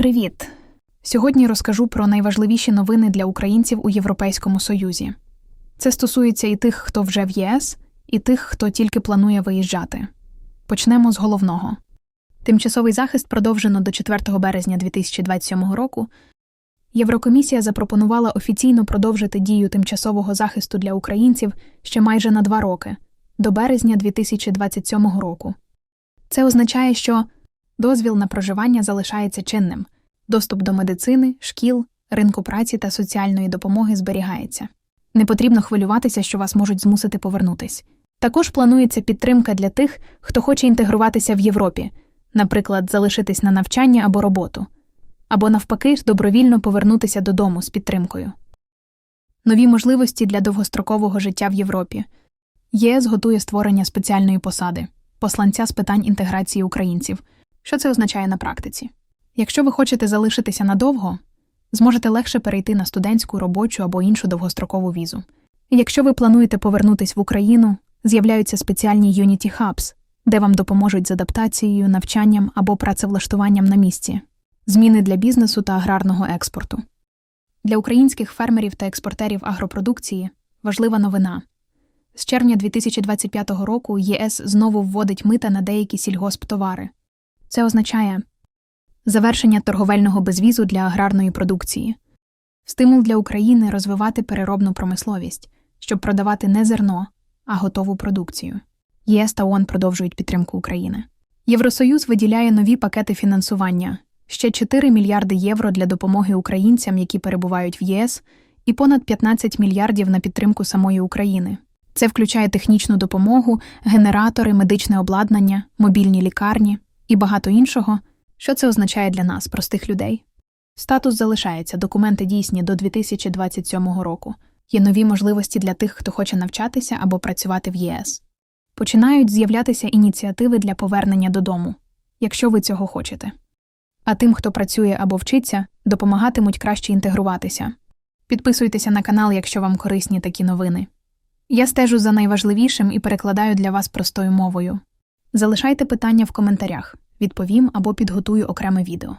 Привіт! Сьогодні розкажу про найважливіші новини для українців у Європейському Союзі. Це стосується і тих, хто вже в ЄС, і тих, хто тільки планує виїжджати. Почнемо з головного. Тимчасовий захист продовжено до 4 березня 2027 року. Єврокомісія запропонувала офіційно продовжити дію тимчасового захисту для українців ще майже на два роки до березня 2027 року. Це означає, що дозвіл на проживання залишається чинним, доступ до медицини, шкіл, ринку праці та соціальної допомоги зберігається. Не потрібно хвилюватися, що вас можуть змусити повернутись. Також планується підтримка для тих, хто хоче інтегруватися в Європі, наприклад, залишитись на навчання або роботу, або навпаки, добровільно повернутися додому з підтримкою. Нові можливості для довгострокового життя в Європі. ЄС готує створення спеціальної посади посланця з питань інтеграції українців. Що це означає на практиці? Якщо ви хочете залишитися надовго, зможете легше перейти на студентську, робочу або іншу довгострокову візу. Якщо ви плануєте повернутись в Україну, з'являються спеціальні Unity Hubs, де вам допоможуть з адаптацією, навчанням або працевлаштуванням на місці, зміни для бізнесу та аграрного експорту. Для українських фермерів та експортерів агропродукції важлива новина. З червня 2025 року ЄС знову вводить мита на деякі сільгосптовари. Це означає завершення торговельного безвізу для аграрної продукції, стимул для України розвивати переробну промисловість, щоб продавати не зерно, а готову продукцію. ЄС та ООН продовжують підтримку України. Євросоюз виділяє нові пакети фінансування ще 4 мільярди євро для допомоги українцям, які перебувають в ЄС, і понад 15 мільярдів на підтримку самої України. Це включає технічну допомогу, генератори, медичне обладнання, мобільні лікарні і багато іншого. Що це означає для нас, простих людей? Статус залишається, документи дійсні до 2027 року. Є нові можливості для тих, хто хоче навчатися або працювати в ЄС. Починають з'являтися ініціативи для повернення додому, якщо ви цього хочете. А тим, хто працює або вчиться, допомагатимуть краще інтегруватися. Підписуйтеся на канал, якщо вам корисні такі новини. Я стежу за найважливішим і перекладаю для вас простою мовою. Залишайте питання в коментарях, відповім або підготую окреме відео.